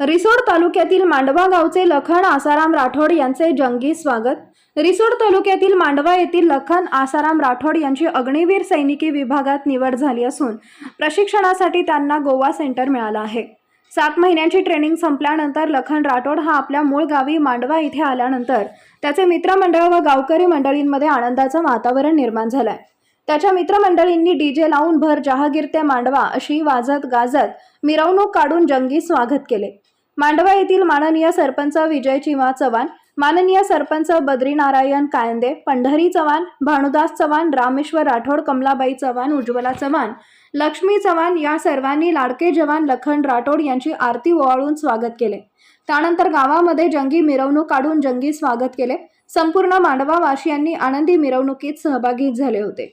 रिसोड तालुक्यातील मांडवा गावचे लखन आसाराम राठोड यांचे जंगी स्वागत. रिसोड तालुक्यातील मांडवा येथील लखन आसाराम राठोड यांची अग्निवीर सैनिकी विभागात निवड झाली असून प्रशिक्षणासाठी त्यांना गोवा सेंटर मिळालं आहे. सात महिन्यांची ट्रेनिंग संपल्यानंतर लखन राठोड हा आपल्या मूळ गावी मांडवा इथे आल्यानंतर त्याचे मित्रमंडळ व गावकरी मंडळींमध्ये आनंदाचं वातावरण निर्माण झालं आहे त्याच्या मित्रमंडळींनी डीजे लावून भर जहागीर ते मांडवा अशी वाजत गाजत मिरवणूक काढून जंगी स्वागत केले. मांडवा येथील माननीय सरपंच विजय चिमा चव्हाण माननीय सरपंच बद्रीनारायण कायंदे पंढरी चव्हाण भानुदास चव्हाण रामेश्वर राठोड कमलाबाई चव्हाण उज्ज्वला चव्हाण लक्ष्मी चव्हाण या सर्वांनी लाडके जवान लखन राठोड यांची आरती ओवाळून स्वागत केले. त्यानंतर गावामध्ये जंगी मिरवणूक काढून जंगी स्वागत केले. संपूर्ण मांडवा वासियांनी आनंदी मिरवणुकीत सहभागी झाले होते.